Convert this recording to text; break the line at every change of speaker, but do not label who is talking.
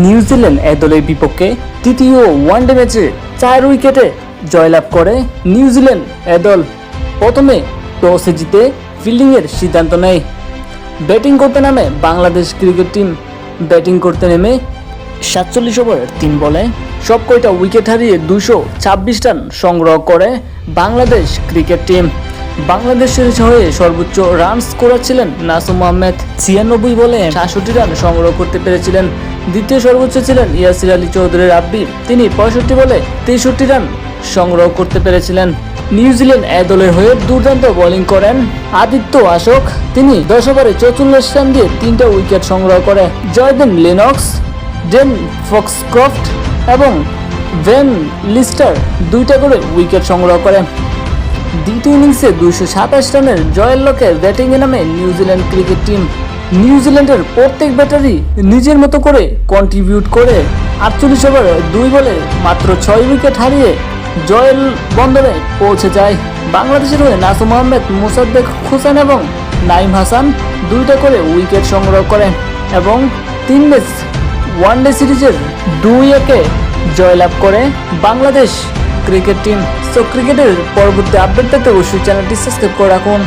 New Zealand এ দলের বিপক্ষে তৃতীয় ওয়ানডে ম্যাচে চার উইকেটে জয়লাভ করে নিউজিল্যান্ড এ দল। প্রথমে টসে জিতে ফিল্ডিংয়ের সিদ্ধান্ত নেয়। ব্যাটিং করতে নামে বাংলাদেশ ক্রিকেট টিম। ব্যাটিং করতে নেমে সাতচল্লিশ ওভারের তিন বলে। সব কয়টা উইকেট হারিয়ে দুশো ছাব্বিশ রান সংগ্রহ করে বাংলাদেশ ক্রিকেট টিম। বাংলাদেশের হয়ে সর্বোচ্চ রান স্কোরার ছিলেন নাসুম আহমেদ। ছিয়ানব্বই বলে সাতষট্টি রান সংগ্রহ করতে পেরেছিলেন। দ্বিতীয় সর্বোচ্চ ছিলেন ইয়াসির আলী চৌধুরী রাব্বি তিনি পঁয়ষট্টি বলে তেষট্টি রান সংগ্রহ করতে পেরেছিলেন। নিউজিল্যান্ড এ দলের হয়ে দুর্দান্ত বোলিং করেন আদিত্য আশোক। তিনি দশ ওভারে চৌচল্লিশ রান দিয়ে তিনটা উইকেট সংগ্রহ করে। জয়দেন লিনক্স, ডেন ফক্সক্রফট এবং ভেন লিস্টার দুইটা করে উইকেট সংগ্রহ করে দ্বিতীয় ইনিংসে দুইশো সাতাশ রানের জয়ের লক্ষ্যে ব্যাটিংয়ে নামে নিউজিল্যান্ড ক্রিকেট টিম। নিউজিল্যান্ডের প্রত্যেক ব্যাটারি নিজের মতো করে কন্ট্রিবিউট করে। আটচল্লিশ ওভারে, দুই বলে মাত্র ছয় উইকেট হারিয়ে জয়ের বন্দরে পৌঁছে যায়। বাংলাদেশের হয়ে নাসুম আহমেদ, মুসাদ্দেক হোসেন এবং নাইম হাসান দুইটা করে উইকেট সংগ্রহ করেন এবং তিন ম্যাচ ওয়ানডে সিরিজের দুই একে জয়লাভ করে বাংলাদেশ ক্রিকেট টিম। সো ক্রিকেটের পরবর্তী আপডেট পেতে অবশ্যই চ্যানেলটি সাবস্ক্রাইব করে রাখুন।